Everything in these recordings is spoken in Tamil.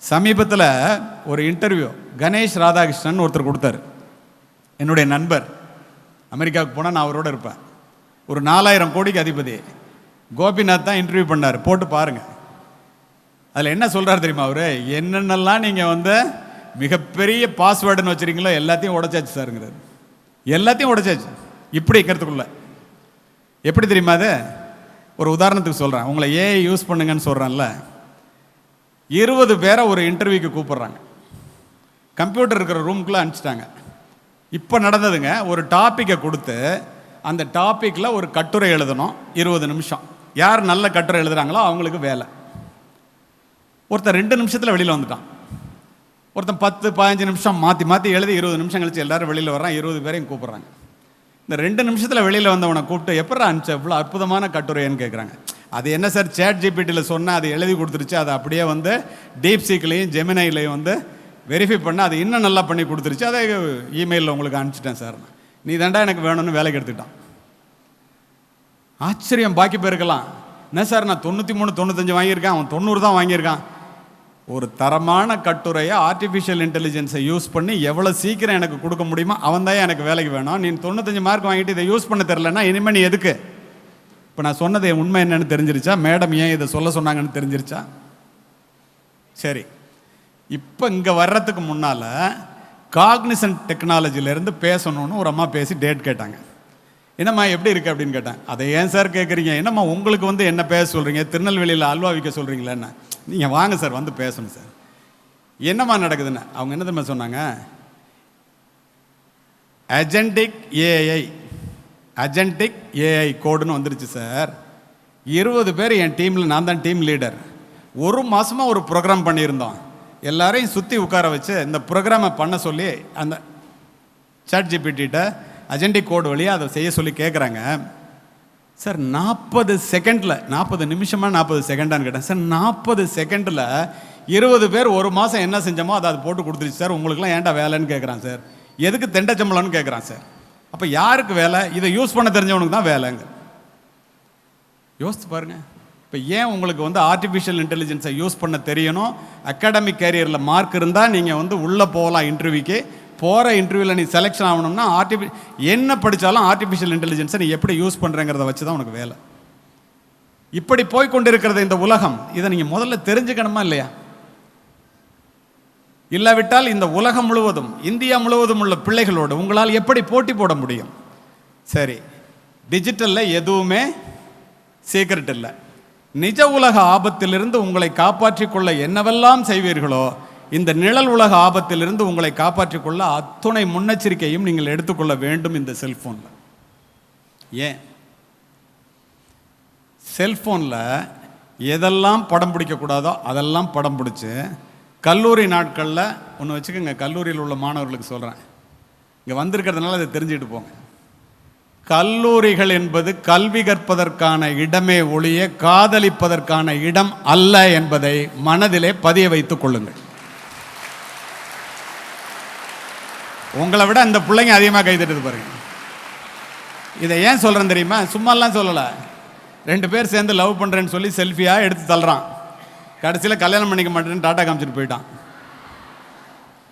சமீபத்தில் ஒரு இன்டர்வியூ கணேஷ் ராதாகிருஷ்ணன் ஒருத்தர் கொடுத்தாரு. என்னுடைய நண்பர். அமெரிக்காவுக்கு போனால் நான் அவரோட இருப்பேன். ஒரு நாலாயிரம் கோடிக்கு அதிபதி. கோபிநாத் தான் இன்டர்வியூ பண்ணார். போட்டு பாருங்கள் அதில் என்ன சொல்கிறார் தெரியுமா அவர்? என்னென்னலாம் நீங்கள் வந்து மிகப்பெரிய பாஸ்வேர்டுன்னு வச்சுருக்கீங்களோ எல்லாத்தையும் உடச்சாச்சு சாருங்கிறார். எல்லாத்தையும் உடைச்சாச்சு. இப்படி இருக்கிறதுக்குள்ள எப்படி தெரியுமா அது? ஒரு உதாரணத்துக்கு சொல்கிறேன் உங்களை ஏஐ யூஸ் பண்ணுங்கன்னு சொல்கிறேன்ல இருபது பேரை ஒரு இன்டர்வியூக்கு கூப்பிட்றாங்க. கம்ப்யூட்டர் இருக்கிற ரூம்குள்ளே அனுப்பிச்சிட்டாங்க. இப்போ நடந்ததுங்க ஒரு டாப்பிக்கை கொடுத்து அந்த டாப்பிக்கில் ஒரு கட்டுரை எழுதணும் இருபது நிமிஷம். யார் நல்ல கட்டுரை எழுதுகிறாங்களோ அவங்களுக்கு வேலை. ஒருத்தன் ரெண்டு நிமிஷத்தில் வெளியில் வந்துட்டான். ஒருத்தன் பத்து பதினஞ்சு நிமிஷம் மாற்றி மாற்றி எழுதி இருபது நிமிஷம் கழிச்சு எல்லோரும் வெளியில் வர்றான் இருபது பேரையும் கூப்பிட்றாங்க. இந்த ரெண்டு நிமிஷத்தில் வெளியில் வந்தவனை கூப்பிட்டு எப்படா அனுப்பிச்ச? இவ்வளோ அற்புதமான கட்டுரைன்னு கேட்குறாங்க அது என்ன சார்? சேட் ஜிபிடியில் சொன்னால் அது எழுதி கொடுத்துருச்சு. அதை அப்படியே வந்து டீப் சீக்லேயும் ஜெமினைலையும் வந்து வெரிஃபை பண்ண அது இன்னும் நல்லா பண்ணி கொடுத்துருச்சு. அதை இமெயிலில் உங்களுக்கு அனுப்பிச்சிட்டேன் சார் நீ தாண்டா எனக்கு வேணும்னு வேலைக்கு எடுத்துக்கிட்டான் ஆச்சரியம். பாக்கி போயிருக்கலாம் என்ன சார் நான் தொண்ணூற்றி மூணு தொண்ணூத்தஞ்சு வாங்கியிருக்கேன். அவன் தொண்ணூறு தான் வாங்கியிருக்கான். ஒரு தரமான கட்டுரையை ஆர்டிஃபிஷியல் இன்டெலிஜென்ஸை யூஸ் பண்ணி எவ்வளோ சீக்கிரம் எனக்கு கொடுக்க முடியுமோ அவன் தான் எனக்கு வேலைக்கு வேணும். நீ தொண்ணூத்தஞ்சு மார்க் வாங்கிட்டு இதை யூஸ் பண்ண தெரிலன்னா இனிமேல் நீ எதுக்கு? இப்போ நான் சொன்னது உண்மை என்னன்னு தெரிஞ்சிருச்சா? மேடம் ஏன் இதை சொல்ல சொன்னாங்கன்னு தெரிஞ்சிருச்சா? சரி. இப்போ இங்கே வர்றதுக்கு முன்னால் காக்னிசன்ட் டெக்னாலஜிலேருந்து பேசணும்னு ஒரு அம்மா பேசி டேட் கேட்டாங்க. என்னம்மா எப்படி இருக்கு அப்படின்னு கேட்டேன். அதை ஏன் சார் கேட்குறீங்க என்னம்மா உங்களுக்கு வந்து என்ன பேச சொல்கிறீங்க திருநெல்வேலியில் அல்வா விற்க சொல்கிறீங்களேன்னு நீங்கள் வாங்க சார் வந்து பேசணும் சார் என்னம்மா நடக்குதுன்னு? அவங்க என்ன தெரியுமா சொன்னாங்க? அஜென்டிக் ஏஐ அஜென்டிக் ஏஐ கோடுன்னு வந்துருச்சு சார் இருபது பேர் என் டீமில் நான் தான் டீம் லீடர் ஒரு மாதமாக ஒரு ப்ரோக்ராம் பண்ணியிருந்தோம். எல்லாரையும் சுற்றி உட்கார வச்சு இந்த ப்ரோக்ராமை பண்ண சொல்லி அந்த சாட் ஜிபிடிட்ட அஜெண்டிக் கோடு வழியாக அதை செய்ய சொல்லி கேட்குறாங்க சார் நாற்பது செகண்டில் நாற்பது நிமிஷமாக நாற்பது செகண்டான்னு கேட்டேன். சார் நாற்பது செகண்டில் இருபது பேர் ஒரு மாதம் என்ன செஞ்சோமோ அதை அது போட்டு கொடுத்துருச்சு. சார் உங்களுக்குலாம் ஏன்டா வேலைன்னு கேட்குறான் சார் எதுக்கு தெண்டச்சம்பளம்னு கேட்குறான் சார் அப்போ யாருக்கு வேலை? இதை யூஸ் பண்ண தெரிஞ்சவனுக்கு தான் வேலைங்க. யோசித்து பாருங்க. இப்போ ஏன் உங்களுக்கு வந்து ஆர்டிஃபிஷியல் இன்டெலிஜென்ஸை யூஸ் பண்ண தெரியணும்? அகாடமிக் கேரியரில் மார்க் இருந்தால் நீங்கள் வந்து உள்ளே போகலாம் இன்டர்வியூக்கு போகிற இன்டர்வியூவில் நீ செலெக்ஷன் ஆகணும்னா ஆர்டிஃபி என்ன படித்தாலும் ஆர்டிஃபிஷியல் இன்டெலிஜென்ஸை நீ எப்படி யூஸ் பண்ணுறங்கிறத வச்சு தான் உனக்கு வேலை. இப்படி போய்கொண்டிருக்கிறது இந்த உலகம். இதை நீங்கள் முதல்ல தெரிஞ்சுக்கணுமா இல்லையா? இல்லாவிட்டால் இந்த உலகம் முழுவதும் இந்தியா முழுவதும் உள்ள பிள்ளைகளோடு உங்களால் எப்படி போட்டி போட முடியும்? சரி டிஜிட்டலில் எதுவுமே சீக்கிரட் இல்லை. நிஜ உலக ஆபத்திலிருந்து உங்களை காப்பாற்றிக்கொள்ள என்னவெல்லாம் செய்வீர்களோ இந்த நிழல் உலக ஆபத்திலிருந்து உங்களை காப்பாற்றிக்கொள்ள அத்துணை முன்னெச்சரிக்கையும் நீங்கள் எடுத்துக்கொள்ள வேண்டும் இந்த செல்ஃபோனில் ஏன்? செல்ஃபோனில் எதெல்லாம் படம் பிடிக்கக்கூடாதோ அதெல்லாம் படம் பிடிச்சி கல்லூரி நாட்களில் ஒன்று வச்சுக்கோங்க கல்லூரியில் உள்ள மாணவர்களுக்கு சொல்கிறேன் இங்கே வந்திருக்கிறதுனால அதை தெரிஞ்சுட்டு போங்க. கல்லூரிகள் என்பது கல்வி கற்பதற்கான இடமே ஒழிய காதலிப்பதற்கான இடம் அல்ல என்பதை மனதிலே பதிய வைத்துக் கொள்ளுங்கள். உங்களை விட அந்த பிள்ளைங்க அதிகமாக கைதட்டுது பாருங்க. இதை ஏன் சொல்கிறேன் தெரியுமா? சும்மாலாம் சொல்லலை. ரெண்டு பேர் சேர்ந்து லவ் பண்ணுறேன்னு சொல்லி செல்ஃபியாக எடுத்து தள்ளுறான். கடைசியில் கல்யாணம் பண்ணிக்க மாட்டேன்னு டாட்டா காமிச்சிட்டு போயிட்டான்.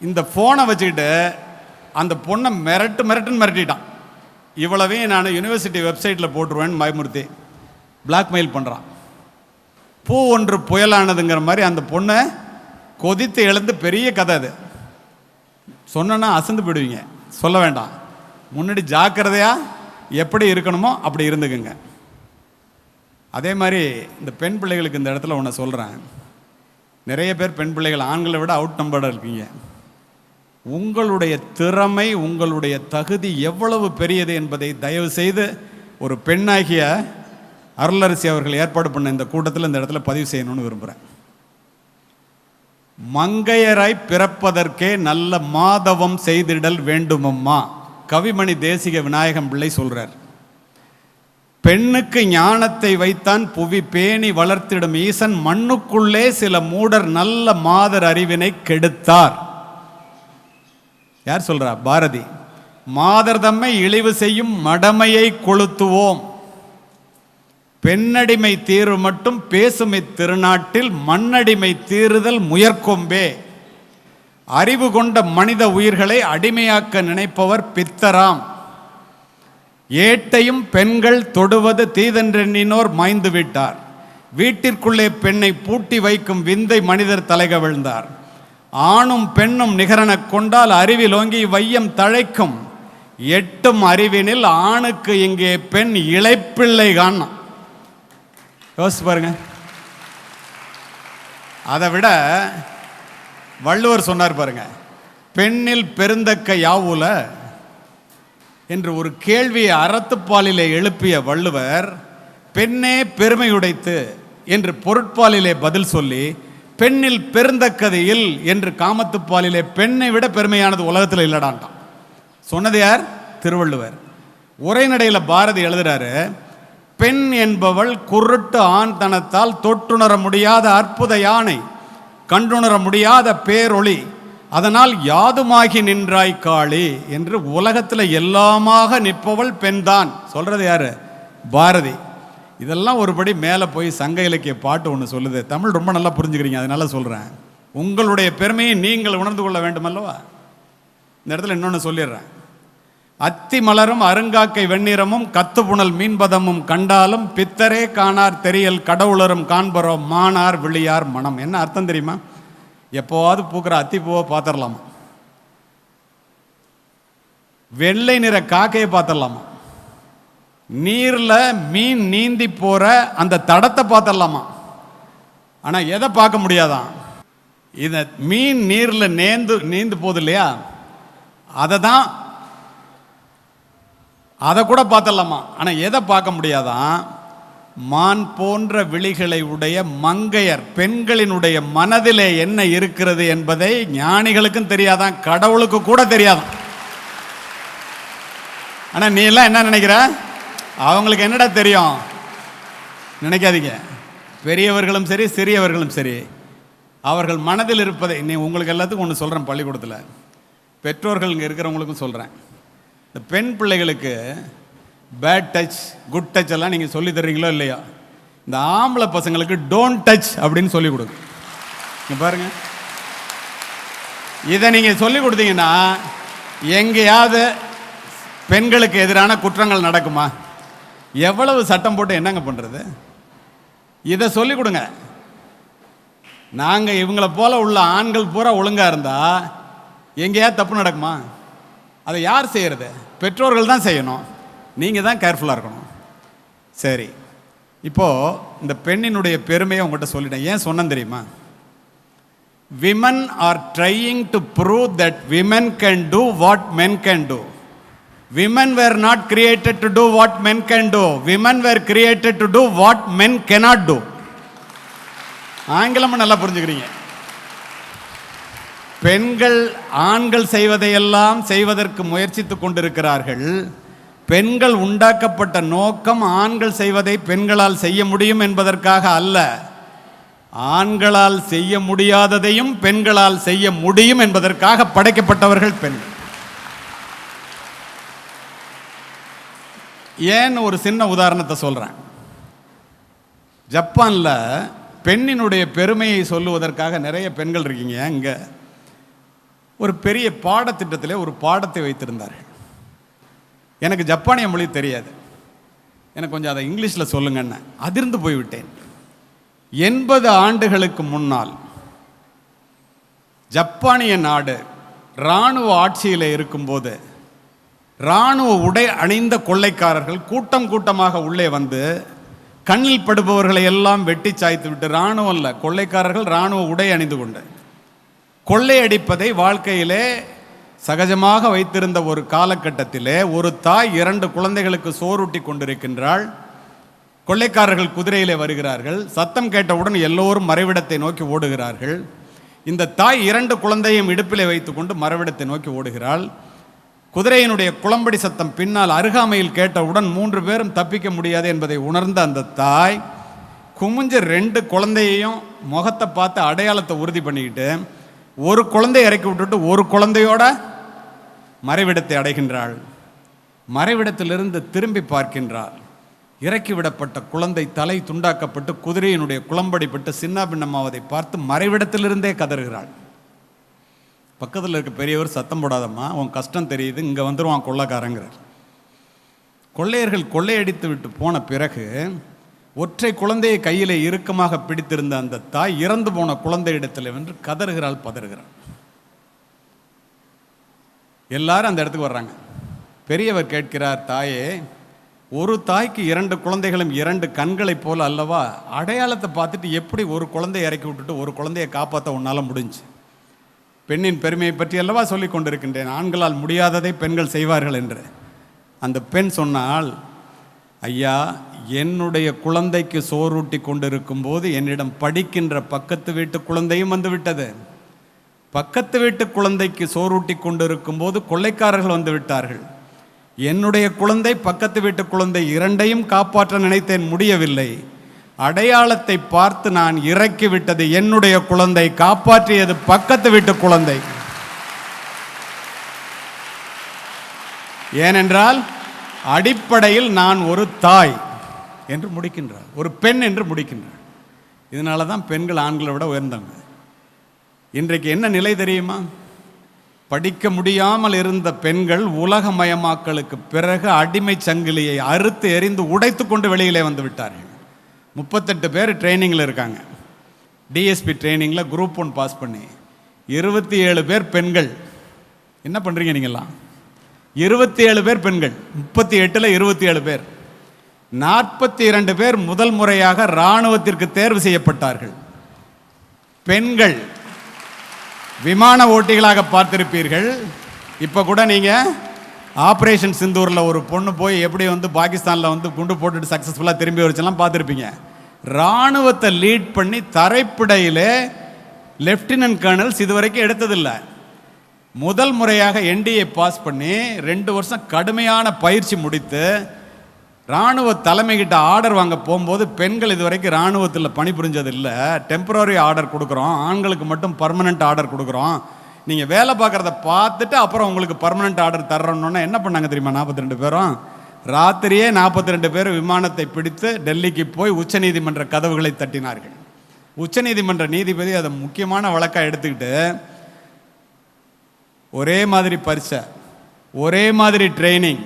இந்த ஃபோனை வச்சுக்கிட்டு அந்த பொண்ணை மிரட்டு மிரட்டுன்னு மிரட்டிட்டான். இவ்வளவையும் நான் யூனிவர்சிட்டி வெப்சைட்டில் போட்டுருவேன்னு பயமுறுத்தி பிளாக்மெயில் பண்ணுறான் பூ ஒன்று புயலானதுங்கிற மாதிரி அந்த பொண்ணை கொதித்து எழுந்து பெரிய கதை அது. சொன்னா அசந்து போயிடுவீங்க. சொல்ல வேண்டாம். முன்னாடி ஜாக்கிரதையாக எப்படி இருக்கணுமோ அப்படி இருந்துக்குங்க. அதே மாதிரி இந்த பெண் பிள்ளைகளுக்கு இந்த இடத்துல ஒன்று சொல்கிறேன் நிறைய பேர் பெண் பிள்ளைகள் ஆண்களை விட அவுட் நம்பர்டாக இருக்கீங்க. உங்களுடைய திறமை உங்களுடைய தகுதி எவ்வளவு பெரியது என்பதை தயவு செய்து ஒரு பெண்ணாகிய அருளரசி அவர்கள் ஏற்பாடு பண்ண இந்த கூட்டத்தில் இந்த இடத்துல பதிவு செய்யணும்னு விரும்புகிறேன் மங்கையராய் பிறப்பதற்கே நல்ல மாதவம் செய்திடல் வேண்டுமம்மா கவிமணி தேசிக விநாயகம் பிள்ளை சொல்கிறார் பெண்ணுக்கு ஞானத்தை வைத்தான் புவி பேணி வளர்த்திடும் ஈசன் மண்ணுக்குள்ளே சில மூடர் நல்ல மாதர் அறிவினை கெடுத்தார். யார் சொல்றா? பாரதி. மாதர் தம்மை இழிவு செய்யும் மடமையை கொளுத்துவோம். பெண்ணடிமை தீர்வு மட்டும் பேசும் இத்திருநாட்டில் மண்ணடிமை தீருதல் முயற்கொம்பே. அறிவு கொண்ட மனித உயிர்களை அடிமையாக்க நினைப்பவர் பித்தராம். ஏட்டையும் பெண்கள் தொடுவது தீதென்றெண்ணினோர் மாய்ந்து விட்டார். வீட்டிற்குள்ளே பெண்ணை பூட்டி வைக்கும் விந்தை மனிதர் தலைகவிழ்ந்தார் ஆணும் பெண்ணும் நிகரெனக் கொண்டால் அறிவிலோங்கி வையம் தழைக்கும். எட்டும் அறிவினில் ஆணுக்கு இங்கே பெண் இழைப்பிள்ளை காணும் யோசிச்சு பாருங்க. அதை விட வள்ளுவர் சொன்னார் பாருங்க பெண்ணில் பெருந்தக்க யாவுல என்று ஒரு கேள்வியை அறத்துப்பாலிலே எழுப்பிய வள்ளுவர் பெண்ணே பெருமையுடைத்து என்று பொருட்பாலிலே பதில் சொல்லி பெண்ணில் பெருந்தக்கதையில் என்று காமத்துப்பாலிலே பெண்ணை விட பெருமையானது உலகத்தில் இல்லடான்ட்டான். சொன்னது யார்? திருவள்ளுவர். உரைநடையில் பாரதி எழுதுறாரு பெண் என்பவள் குருட்டு ஆண் தனத்தால் தொட்டுணர முடியாத அற்புத யானை கண்டுணர முடியாத பேரொளி அதனால் யாதுமாகி நின்றாய் காளி என்று உலகத்தில் எல்லாமாக நிற்பவள் பெண்தான். சொல்கிறது யார்? பாரதி. இதெல்லாம் ஒருபடி மேலே போய் சங்க இலக்கிய பாட்டு ஒன்று சொல்லுது. தமிழ் ரொம்ப நல்லா புரிஞ்சுக்கிறீங்க அதனால சொல்கிறேன் உங்களுடைய பெருமையை நீங்கள் உணர்ந்து கொள்ள வேண்டும் அல்லவா இந்த இடத்துல இன்னொன்று சொல்லிடுறேன். அத்தி மலரும் அருங்காக்கை வெண்ணிறமும் கத்துப்புணல் மீன்பதமும் கண்டாலும் பித்தரே காணார் தெரியல் கடவுளரும் காண்பரோ மானார் விழியார் மனம். என்ன அர்த்தம் தெரியுமா? எப்போவாவது பூக்கிற அத்தி பார்த்துடலாமா? வெள்ளை நிற காக்கையை பார்த்துடலாமா? நீரில் மீன் நீந்தி போகிற அந்த தடத்தை பார்த்துடலாமா? ஆனால் எதை பார்க்க முடியாதான் இந்த மீன் நீரில் நேந்து நீந்து போகுது இல்லையா? அதை தான் அதை கூட பார்த்துடலாமா? ஆனால் எதை பார்க்க முடியாதான் மான் போன்ற விழிகளை உடைய மங்கையர் பெண்களினுடைய மனதிலே என்ன இருக்கிறது என்பதை ஞானிகளுக்கும் தெரியாதான் கடவுளுக்கு கூட தெரியாதான். ஆனால் நீ எல்லாம் என்ன நினைக்கிற? அவங்களுக்கு என்னடா தெரியும்? நினைக்காதீங்க. பெரியவர்களும் சரி சிறியவர்களும் சரி. அவர்கள் மனதில் இருப்பதை நீ உங்களுக்கு எல்லாத்துக்கும் ஒன்று சொல்கிறேன் பள்ளிக்கூடத்தில். பெற்றோர்கள் இங்கே இருக்கிறவங்களுக்கும் சொல்கிறேன் இந்த பெண் பிள்ளைகளுக்கு பேட் டச் குட் டச் எல்லாம் நீங்கள் சொல்லி தர்றீங்களோ இல்லையா? இந்த ஆம்பளை பசங்களுக்கு டோன்ட் டச் அப்படின்னு சொல்லி கொடுங்க இங்கே பாருங்க. இதை நீங்கள் சொல்லி கொடுத்தீங்கன்னா எங்கேயாவது பெண்களுக்கு எதிரான குற்றங்கள் நடக்குமா? எவ்வளவு சட்டம் போட்டு என்னங்க பண்ணுறது இதை சொல்லி கொடுங்க. நாங்கள் இவங்கள போல உள்ள ஆண்கள் பூரா ஒழுங்காக இருந்தால் எங்கேயாவது தப்பு நடக்குமா? அதை யார் செய்கிறது பெற்றோர்கள் தான் செய்யணும். நீங்கள் தான் கேர்ஃபுல்லாக இருக்கணும். சரி. இப்போது இந்த பெண்ணினுடைய பெருமையை உங்கள்கிட்ட சொல்லிட்டேன். ஏன் சொன்னேன் தெரியுமா? Women are trying to prove that women can do what men can do women were not created to do what men can do women were created to do what men cannot do ஆங்கிலமும் நல்லா புரிஞ்சுக்கிறீங்க. பெண்கள் ஆண்கள் செய்வதையெல்லாம் செய்வதற்கு முயற்சித்துக் கொண்டிருக்கிறார்கள். பெண்கள் உண்டாக்கப்பட்ட நோக்கம் ஆண்கள் செய்வதை பெண்களால் செய்ய முடியும் என்பதற்காக அல்ல. ஆண்களால் செய்ய முடியாததையும் பெண்களால் செய்ய முடியும் என்பதற்காக படைக்கப்பட்டவர்கள் பெண்கள் ஏன் ஒரு சின்ன உதாரணத்தை சொல்கிறேன் ஜப்பானில் பெண்ணினுடைய பெருமையை சொல்லுவதற்காக நிறைய பெண்கள் இருக்கீங்க. இங்கே ஒரு பெரிய பாடத்திட்டத்திலே ஒரு பாடத்தை வைத்திருந்தார்கள். எனக்கு ஜப்பானிய மொழி தெரியாது. எனக்கு கொஞ்சம் அதை இங்கிலீஷில் சொல்லுங்கன்னு அதிர்ந்து போய்விட்டேன். எண்பது ஆண்டுகளுக்கு முன்னால் ஜப்பானிய நாடு இராணுவ ஆட்சியில் இருக்கும்போது இராணுவ உடை அணிந்த கொள்ளைக்காரர்கள் கூட்டம் கூட்டமாக உள்ளே வந்து கண்ணில் படுபவர்களை எல்லாம் வெட்டி சாய்த்து விட்டு இராணுவம் இல்லை கொள்ளைக்காரர்கள் இராணுவ உடை அணிந்து கொண்டு கொள்ளையடிப்பதை வாழ்க்கையிலே சகஜமாக வைத்திருந்த ஒரு காலகட்டத்திலே ஒரு தாய் இரண்டு குழந்தைகளுக்கு சோறுட்டி கொண்டிருக்கின்றாள். கொள்ளைக்காரர்கள் குதிரையிலே வருகிறார்கள். சத்தம் கேட்டவுடன் எல்லோரும் மறைவிடத்தை நோக்கி ஓடுகிறார்கள். இந்த தாய் இரண்டு குழந்தையும் இடுப்பிலே வைத்துக்கொண்டு மறைவிடத்தை நோக்கி ஓடுகிறாள். குதிரையினுடைய குளம்படி சத்தம் பின்னால் அருகாமையில் கேட்டவுடன் மூன்று பேரும் தப்பிக்க முடியாது என்பதை உணர்ந்த அந்த தாய் குமிஞ்ச ரெண்டு குழந்தையையும் முகத்தை பார்த்து அடையாளத்தை உறுதி பண்ணிக்கிட்டு ஒரு குழந்தைய இறக்கி விட்டுட்டு ஒரு குழந்தையோட மறைவிடத்தை அடைகின்றாள். மறைவிடத்திலிருந்து திரும்பி பார்க்கின்றாள். இறக்கிவிடப்பட்ட குழந்தை தலை துண்டாக்கப்பட்டு குதிரையினுடைய குளம்படிப்பட்டு சின்ன பின்னமாவதை பார்த்து மறைவிடத்திலிருந்தே கதறுகிறாள். பக்கத்தில் இருக்க பெரியவர் சத்தம் போடாதம்மா உன் கஷ்டம் தெரியுது இங்கே வந்துருவான் கொள்ளக்காரங்கிறார். கொள்ளையர்கள் கொள்ளையடித்து விட்டு போன பிறகு ஒற்றை குழந்தையை கையிலே இறுக்கமாக பிடித்திருந்த அந்த தாய் இறந்து போன குழந்தையிடத்தில் வென்று கதறுகிறாள் பதறுகிறாள். எல்லாரும் அந்த இடத்துக்கு வர்றாங்க. பெரியவர் கேட்கிறார் தாயே ஒரு தாய்க்கு இரண்டு குழந்தைகளும் இரண்டு கண்களைப் போல் அல்லவா? அடையாளத்தை பார்த்துட்டு எப்படி ஒரு குழந்தையை இறக்கி விட்டுட்டு ஒரு குழந்தையை காப்பாற்ற உன்னால் முடிஞ்சு? பெண்ணின் பெருமையை பற்றி அல்லவா சொல்லி கொண்டிருக்கின்றேன். ஆண்களால் முடியாததை பெண்கள் செய்வார்கள் என்று. அந்த பெண் சொன்னால் ஐயா என்னுடைய குழந்தைக்கு சோறூட்டி கொண்டிருக்கும் போது என்னிடம் படிக்கின்ற பக்கத்து வீட்டு குழந்தையும் வந்து விட்டது. பக்கத்து வீட்டு குழந்தைக்கு சோறூட்டி கொண்டிருக்கும் போது கொள்ளைக்காரர்கள் வந்து விட்டார்கள். என்னுடைய குழந்தை பக்கத்து வீட்டு குழந்தை இரண்டையும் காப்பாற்ற நினைத்தேன் முடியவில்லை. அடையாளத்தை பார்த்து நான் இறக்கி விட்டது என்னுடைய குழந்தை காப்பாற்றியது பக்கத்து வீட்டு குழந்தை. ஏனென்றால் அடிப்படையில் நான் ஒரு தாய் என்று முடிக்கின்றார். ஒரு பெண் என்று முடிக்கின்றார். இதனால தான் பெண்கள் ஆண்களை விட உயர்ந்தவங்க. இன்றைக்கு என்ன நிலை தெரியுமா? படிக்க முடியாமல் இருந்த பெண்கள் உலகமயமாக்கலுக்கு பிறகு அடிமை சங்கிலியை அறுத்து எறிந்து உடைத்து கொண்டு வெளியிலே வந்து விட்டார்கள். முப்பத்தெட்டு பேர் ட்ரைனிங்கில் இருக்காங்க. டிஎஸ்பி ட்ரைனிங்கில் குரூப் ஒன் பாஸ் பண்ணி இருபத்தி ஏழு பேர் பெண்கள். என்ன பண்ணுறீங்க நீங்கள்லாம் இருபத்தி ஏழு பேர் பெண்கள். முப்பத்தி எட்டில் இருபத்தி ஏழு பேர். நாற்பத்தி இரண்டு பேர் முதல் முறையாக இராணுவத்திற்கு தேர்வு செய்யப்பட்டார்கள். பெண்கள். விமான ஓட்டிகளாக பார்த்திருப்பீர்கள். இப்போ கூட நீங்கள் ஆப்ரேஷன் சிந்தூரில் ஒரு பொண்ணு போய் எப்படி வந்து பாகிஸ்தானில் வந்து குண்டு போட்டுட்டு சக்ஸஸ்ஃபுல்லாக திரும்பி வச்செல்லாம் பார்த்துருப்பீங்க. இராணுவத்தை லீட் பண்ணி தரைப்படையில் லெஃப்டினன்ட் கர்னல்ஸ் இதுவரைக்கும் எடுத்ததில்லை. முதல் முறையாக என்டிஏ பாஸ் பண்ணி ரெண்டு வருஷம் கடுமையான பயிற்சி முடித்து இராணுவ தலைமைகிட்ட ஆர்டர் வாங்க போகும்போது பெண்கள் இதுவரைக்கும் இராணுவத்தில் பணிபுரிஞ்சது இல்லை டெம்பரரி ஆர்டர் கொடுக்குறோம். ஆண்களுக்கு மட்டும் பர்மனெண்ட் ஆர்டர் கொடுக்குறோம். நீங்கள் வேலை பார்க்குறத பார்த்துட்டு அப்புறம் உங்களுக்கு பர்மனெண்ட் ஆர்டர் தர்றோன்னா என்ன பண்ணாங்க தெரியுமா நாற்பத்தி ரெண்டு பேரும்? ராத்திரியே நாற்பத்தி ரெண்டு பேர் விமானத்தை பிடித்து டெல்லிக்கு போய் உச்சநீதிமன்ற கதவுகளை தட்டினார்கள். உச்சநீதிமன்ற நீதிபதி அதை முக்கியமான வழக்காக எடுத்துக்கிட்டு ஒரே மாதிரி பரிசை ஒரே மாதிரி ட்ரைனிங்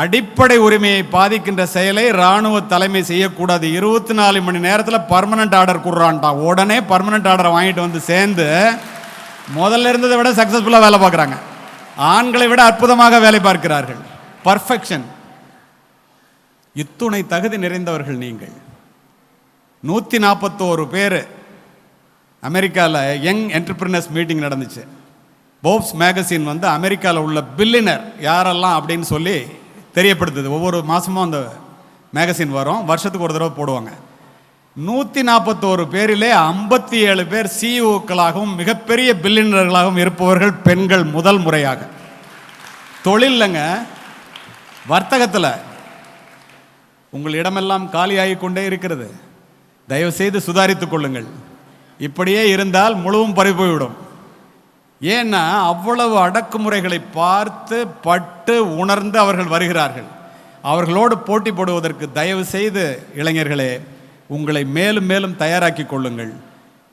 அடிப்படை உரிமையை பாதிக்கின்ற செயலை ராணுவ தலைமை செய்யக்கூடாது. இருபத்தி நாலு மணி நேரத்தில் பர்மனண்ட் ஆர்டர் கொடுறான்ட்டான் உடனே பர்மனண்ட் ஆர்டரை வாங்கிட்டு வந்து சேர்ந்து முதல்ல இருந்ததை விட சக்ஸஸ்ஃபுல்லாக வேலை பார்க்குறாங்க. ஆண்களை விட அற்புதமாக வேலை பார்க்கிறார்கள். பர்ஃபெக்ஷன் இத்துணை தகுதி நிறைந்தவர்கள் நீங்கள். நூற்றி நாற்பத்தோரு பேர் அமெரிக்காவில் யங் என்டர்பிரினர்ஸ் மீட்டிங் நடந்துச்சு. போப்ஸ் மேகசின் வந்து அமெரிக்காவில் உள்ள பில்லினர் யாரெல்லாம் அப்படின்னு சொல்லி தெரியப்படுத்துது. ஒவ்வொரு மாதமும் அந்த மேகசின் வரும். வருஷத்துக்கு ஒரு தடவை போடுவாங்க. நூற்றி நாற்பத்தோரு பேரிலே ஐம்பத்தி ஏழு பேர் சிஇஓக்களாகவும் மிகப்பெரிய பில்லினர்களாகவும் இருப்பவர்கள் பெண்கள் முதல் முறையாக. தொழிலங்க வர்த்தகத்தில் உங்கள் இடமெல்லாம் காலியாகி கொண்டே இருக்கிறது. தயவுசெய்து சுதாரித்துக் கொள்ளுங்கள். இப்படியே இருந்தால் முழுவும் பறிப்போய்விடும் போய்விடும் ஏன்னா அவ்வளவு அடக்குமுறைகளை பார்த்து பட்டு உணர்ந்து அவர்கள் வருகிறார்கள். அவர்களோடு போட்டி போடுவதற்கு தயவு செய்து இளைஞர்களே உங்களை மேலும் மேலும் தயாராக்கி கொள்ளுங்கள்.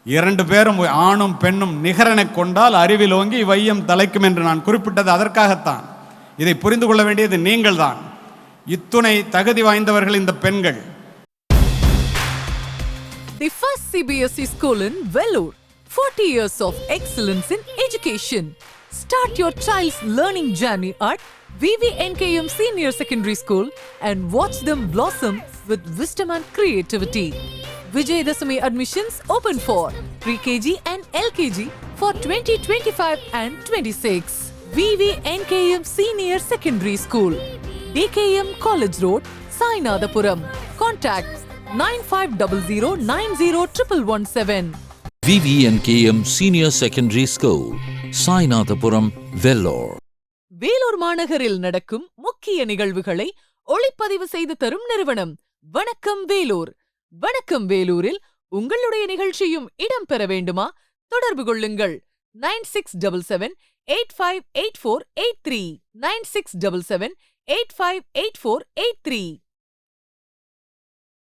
இரண்டு பேரும் ஆணும் பெண்ணும் நிகரனை கொண்டால் அறிவில் ஓங்கி வையம் தலைக்கும் என்று நான் குறிப்பிட்டது அதற்காகத்தான். இதை புரிந்து கொள்ள வேண்டியது நீங்கள்தான். இத்துணை தகுதி வாய்ந்தவர்கள் இந்த பெண்கள். The first CBSE school in Vellore 40 years of excellence in education. Start your child's learning journey at VVNKM Senior Secondary School and watch them blossom with wisdom and creativity. Vijayadasami admissions open for pre-KG and LKG for 2025 and 26. VVNKM Senior Secondary School. DKM College Road, Sainadapuram. Contact 9500 VVNKM Senior Secondary School, Sainathapuram, Vellore. Vellore மாநகரில் நடக்கும் முக்கிய நிகழ்வுகளை ஒளிப்பதிவு செய்து தரும் நிறுவனம் வணக்கம் வேலூர். வணக்கம் வேலூரில் உங்களுடைய நிகழ்ச்சியும் இடம்பெற வேண்டுமா? தொடர்பு கொள்ளுங்கள். Nine six double seven eight five eight four eight three. Nine six double seven eight five eight four eight three.